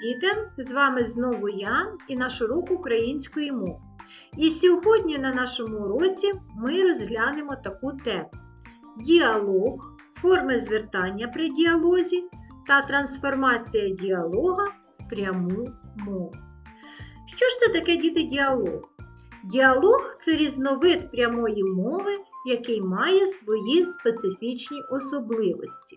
Діти! З вами знову я і наш урок української мови. І сьогодні на нашому уроці ми розглянемо таку тему: діалог, форми звертання при діалозі та трансформація діалога в пряму мову. Що ж це таке діти діалог? Діалог це різновид прямої мови, який має свої специфічні особливості.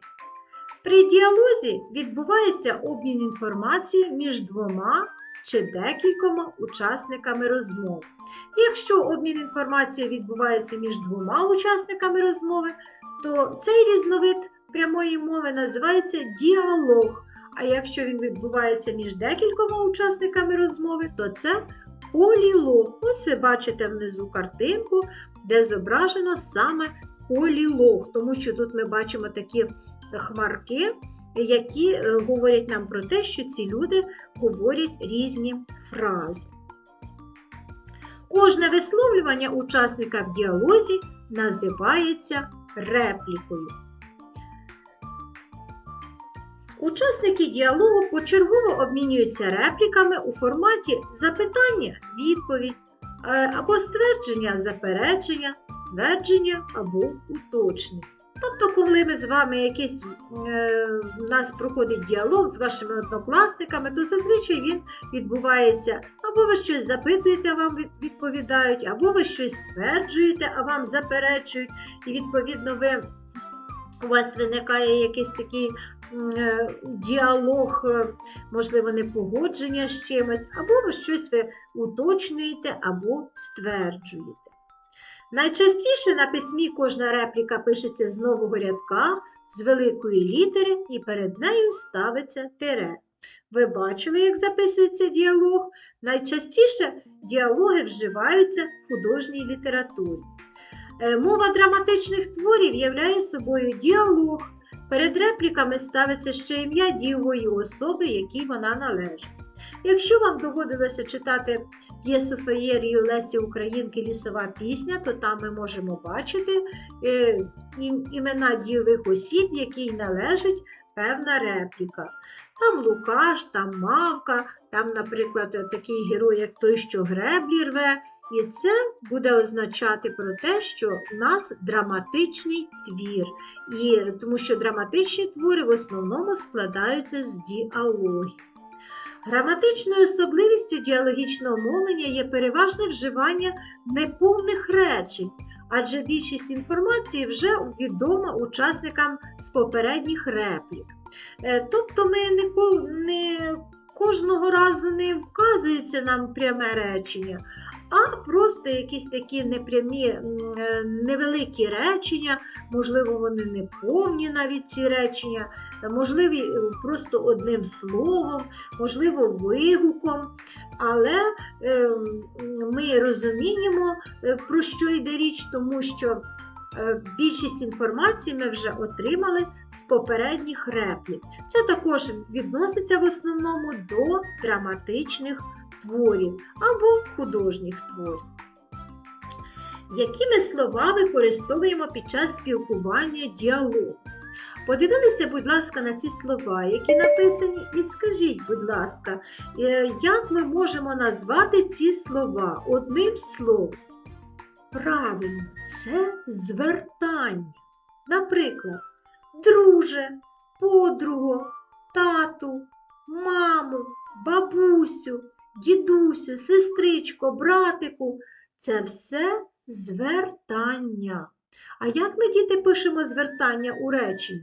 При діалозі відбувається обмін інформацією між двома чи декількома учасниками розмови. Якщо обмін інформацією відбувається між двома учасниками розмови, то цей різновид прямої мови називається діалог. А якщо він відбувається між декількома учасниками розмови, то це полілог. Ось ви бачите внизу картинку, де зображено саме полілог, тому що тут ми бачимо такі хмарки, які е, говорять нам про те, що ці люди говорять різні фрази. Кожне висловлювання учасника в діалозі називається реплікою. Учасники діалогу почергово обмінюються репліками у форматі запитання, відповідь е, або ствердження, заперечення, ствердження або уточнення. Тобто, коли ми з вами якийсь е, у нас проходить діалог з вашими однокласниками, то зазвичай він відбувається або ви щось запитуєте, а вам відповідають, або ви щось стверджуєте, а вам заперечують, і відповідно ви. У вас виникає якийсь такий е, діалог, е, можливо, непогодження з чимось, або ви щось ви уточнюєте або стверджуєте. Найчастіше на письмі кожна репліка пишеться з нового рядка, з великої літери, і перед нею ставиться тире. Ви бачили, як записується діалог? Найчастіше діалоги вживаються в художній літературі. Е, Мова драматичних творів являє собою діалог. Перед репліками ставиться ще ім'я дієвої особи, якій вона належить. Якщо вам доводилося читати п'єсу феєрію Лесі Українки Лісова пісня, то там ми можемо бачити е, ім- імена дієвих осіб, якій належить певна репліка. Там Лукаш, там Мавка, там, наприклад, такий герой, як той, що греблі рве. І це буде означати про те, що в нас драматичний твір. І, тому що драматичні твори в основному складаються з діалогів. Граматичною особливістю діалогічного мовлення є переважне вживання неповних речень, адже більшість інформації вже відома учасникам з попередніх реплік. Е, Тобто ми не, не кожного разу не вказується нам пряме речення, а просто якісь такі непрямі, е, невеликі речення, можливо, вони не повні навіть ці речення, е, можливі е, просто одним словом, можливо, вигуком. Але ми розуміємо, про що йде річ, тому що більшість інформації ми вже отримали з попередніх реплік. Це також відноситься в основному до драматичних творів або художніх творів. Які ми слова використовуємо під час спілкування діалогу? Подивилися, будь ласка, на ці слова, які написані, і скажіть, будь ласка, е, як ми можемо назвати ці слова одним словом? Правильно, це звертання. Наприклад, друже, подруго, тату, маму, бабусю, дідусю, сестричко, братику це все звертання. А як ми, діти, пишемо звертання у реченні?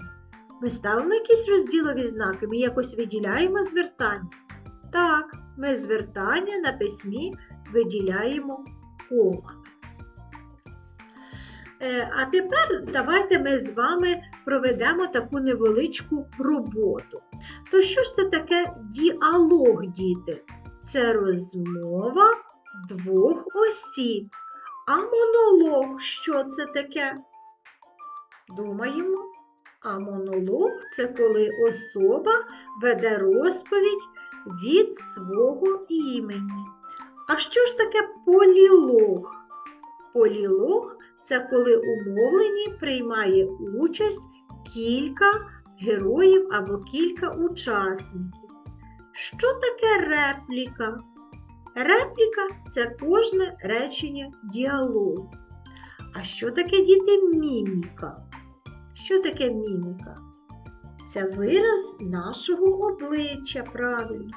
Ми ставимо якісь розділові знаки, ми якось виділяємо звертання. Так, ми звертання на письмі виділяємо комами. Е, А тепер давайте ми з вами проведемо таку невеличку роботу. То що ж це таке діалог, діти? Це розмова двох осіб. А монолог що це таке? Думаємо. А монолог це коли особа веде розповідь від свого імені. А що ж таке полілог? Полілог це коли у мовленні приймає участь кілька героїв або кілька учасників. Що таке репліка? Репліка це кожне речення діалогу. А що таке діти міміка? Що таке міміка? Це вираз нашого обличчя, правильно.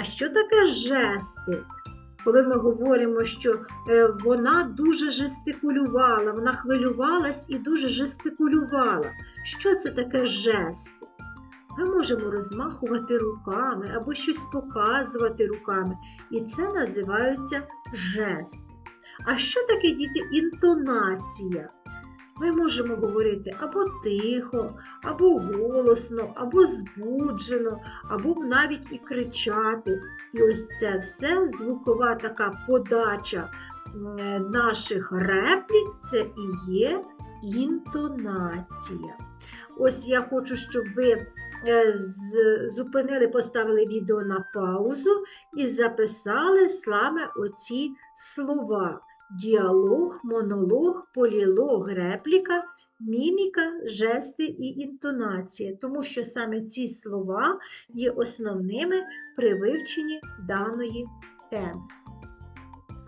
А що таке жести? Коли ми говоримо, що е, вона дуже жестикулювала, вона хвилювалась і дуже жестикулювала. Що це таке жести? Ми можемо розмахувати руками або щось показувати руками. І це називаються жести. А що таке діти інтонація? Ми можемо говорити або тихо, або голосно, або збуджено, або навіть і кричати. І ось це все звукова така подача наших реплік це і є інтонація. Ось я хочу, щоб ви зупинили, поставили відео на паузу і записали саме оці слова. Діалог, монолог, полілог, репліка, міміка, жести і інтонація, тому що саме ці слова є основними при вивченні даної теми.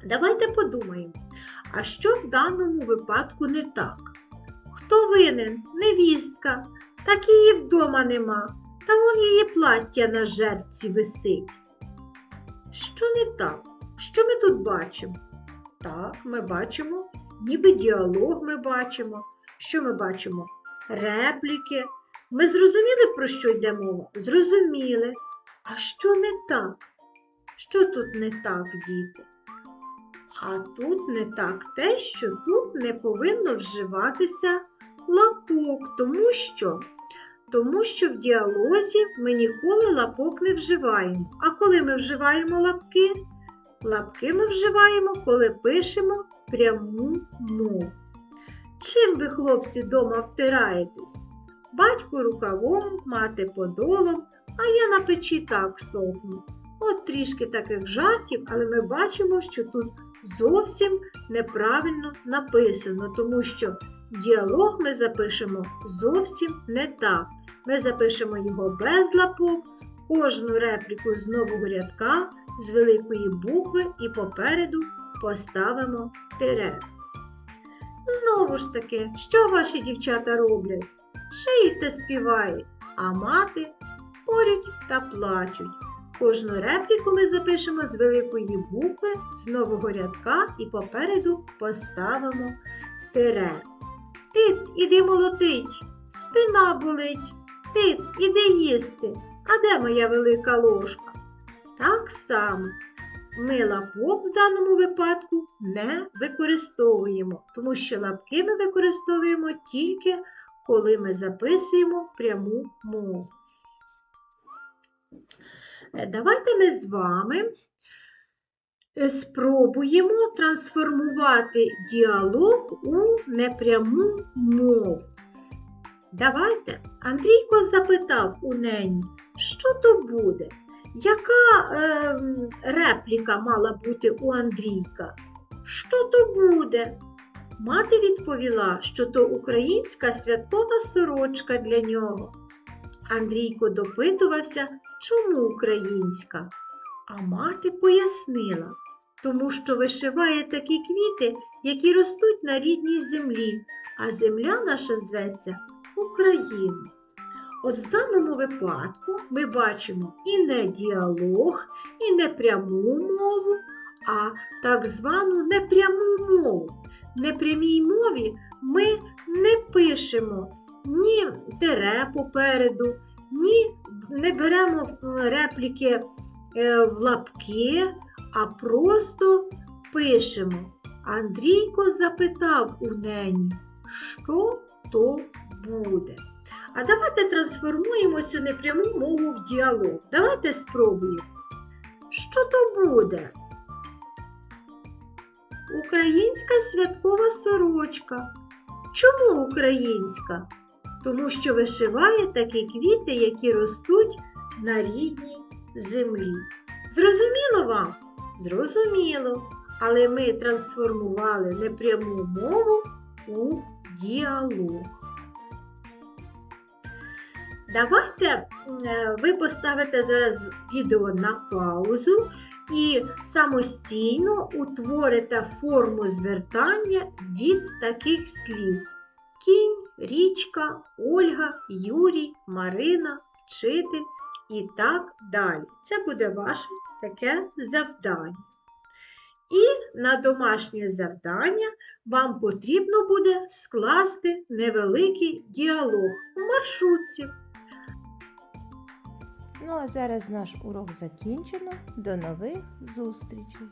Давайте подумаємо, а що в даному випадку не так? Хто винен? Невістка, так її вдома нема, та вон її плаття на жерці висить. Що не так? Що ми тут бачимо? Так, ми бачимо, ніби діалог ми бачимо. Що ми бачимо? Репліки. Ми зрозуміли, про що йде мова? Зрозуміли. А що не так? Що тут не так, діти? А тут не так те, що тут не повинно вживатися лапок, тому що, тому що в діалозі ми ніколи лапок не вживаємо. А коли ми вживаємо лапки? Лапки ми вживаємо, коли пишемо пряму мову. Чим ви, хлопці, дома втираєтесь? Батько рукавом, мати подолом, а я на печі так сохну. От трішки таких жартів, але ми бачимо, що тут зовсім неправильно написано, тому що діалог ми запишемо зовсім не так. Ми запишемо його без лапок, кожну репліку з нового рядка, з великої букви і попереду поставимо тире. Знову ж таки, що ваші дівчата роблять? Шиють та співають, а мати порють та плачуть. Кожну репліку ми запишемо з великої букви, з нового рядка і попереду поставимо тире. Тит, іди молотить, спина болить. Тит, іди їсти. А де моя велика ложка? Так само ми лапок в даному випадку не використовуємо, тому що лапки ми використовуємо тільки коли ми записуємо пряму мову. Е, Давайте ми з вами спробуємо трансформувати діалог у непряму мову. Давайте. Андрійко запитав у неї, що то буде? Яка е, репліка мала бути у Андрійка? Що то буде? Мати відповіла, що то українська святкова сорочка для нього. Андрійко допитувався, чому українська. А мати пояснила, тому що вишиває такі квіти, які ростуть на рідній землі, а земля наша зветься Україна. От в даному випадку ми бачимо і не діалог, і не пряму мову, а так звану непряму мову. В непрямій мові ми не пишемо ні тере попереду, ні не беремо репліки в лапки, а просто пишемо. Андрійко запитав у неї, що то буде. А давайте трансформуємо цю непряму мову в діалог. Давайте спробуємо. Що то буде? Українська святкова сорочка. Чому українська? Тому що вишиває такі квіти, які ростуть на рідній землі. Зрозуміло вам? Зрозуміло. Але ми трансформували непряму мову у діалог. Давайте е, ви поставите зараз відео на паузу і самостійно утворите форму звертання від таких слів: кінь, річка, Ольга, Юрій, Марина, вчитель і так далі. Це буде ваше таке завдання. І на домашнє завдання вам потрібно буде скласти невеликий діалог у маршрутці. Ну а зараз наш урок закінчено. До нових зустрічей!